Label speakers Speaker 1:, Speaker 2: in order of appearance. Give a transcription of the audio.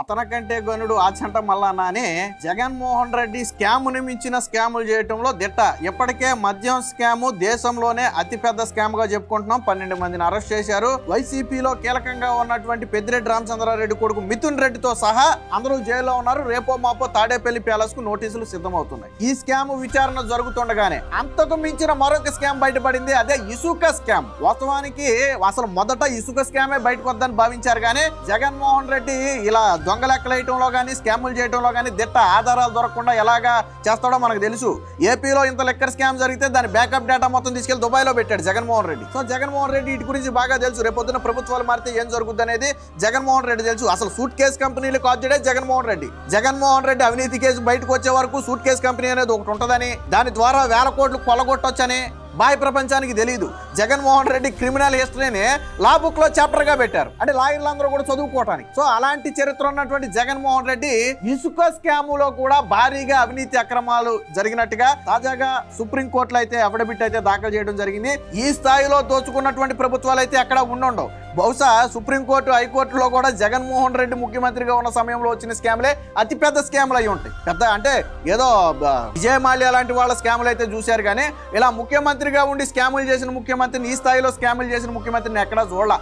Speaker 1: అతనకంటే గనుడు ఆచంట మల్లన్న అని జగన్మోహన్ రెడ్డి స్కామ్ని మించిన స్కాములు చేయటంలో దిట్ట. ఇప్పటికే మద్యం స్కాము దేశంలోనే అతిపెద్ద స్కామ్గా చెప్పుకుంటున్నాం. పన్నెండు మందిని అరెస్ట్ చేశారు. వైసీపీలో కీలకంగా ఉన్నటువంటి పెద్దిరెడ్డి రామచంద్రారెడ్డి కొడుకు మిథున్ రెడ్డితో సహా అందరూ జైల్లో ఉన్నారు. రేపో మాపో తాడేపల్లి ప్యాలెస్కు నోటీసులు సిద్ధమవుతున్నాయి. ఈ స్కామ్ విచారణ జరుగుతుండగానే అంతకు మించిన మరొక స్కామ్ బయటపడింది. అదే ఇసుక స్కామ్. వాస్తవానికి అసలు మొదట ఇసుక స్కామే బయటకు వద్దని భావించారు కానీ జగన్మోహన్ రెడ్డి ఇలా దొంగ లెక్కలేయటంలో కానీ స్కాములు చేయటంలో కానీ దిట్ట ఆధారాలు దొరకకుండా ఎలాగా చేస్తాడో మనకు తెలుసు. ఏపీలో ఇంత లెక్కర్ స్కామ్ జరిగితే దాని బ్యాకప్ డేటా మొత్తం తీసుకెళ్ళి దుబాయ్లో పెట్టాడు జగన్మోహన్ రెడ్డి. సో జగన్మోహన్ రెడ్డి వీటి గురించి బాగా తెలుసు. రేపొద్దున ప్రభుత్వాలు మారితే ఏం జరుగుద్ది అనేది జగన్మోహన్ రెడ్డి తెలుసు. అసలు సూట్ కేసు కంపెనీలు కాల్చడే జగన్మోహన్ రెడ్డి. జగన్మోహన్ రెడ్డి అవినీతి కేసు బయటకు వచ్చే వరకు సూట్ కేసు కంపెనీ అనేది ఒకటి ఉంటుందని దాని ద్వారా వేల కోట్లు కొలగొట్టొచ్చని బాయ్ ప్రపంచానికి తెలియదు జగన్మోహన్ రెడ్డి క్రిమినల్ హిస్టరీని లా బుక్లో చాప్టర్గా పెట్టారు. అంటే లాయర్లు అందరూ కూడా చదువుకోవటానికి. సో అలాంటి చరిత్ర ఉన్నటువంటి జగన్మోహన్ రెడ్డి ఇసుక స్కాములో కూడా భారీగా అవినీతి అక్రమాలు జరిగినట్టుగా తాజాగా సుప్రీం కోర్టులో అయితే అఫిడవిట్ అయితే దాఖలు చేయడం జరిగింది. ఈ స్థాయిలో దోచుకున్నటువంటి ప్రభుత్వాలు అయితే ఎక్కడ ఉండవు బహుశా సుప్రీంకోర్టు హైకోర్టులో కూడా జగన్మోహన్ రెడ్డి ముఖ్యమంత్రిగా ఉన్న సమయంలో వచ్చిన స్కామ్లే అతిపెద్ద స్కామ్లు అయి ఉంటాయి. పెద్ద అంటే ఏదో బ- విజయ్ మాల్యా లాంటి వాళ్ళ స్కాములు అయితే చూశారు కానీ ఇలా ముఖ్యమంత్రిగా ఉండి స్కాములు చేసిన ముఖ్యమంత్రిని ఈ స్థాయిలో స్కాములు చేసిన ముఖ్యమంత్రిని ఎక్కడా చూడాల.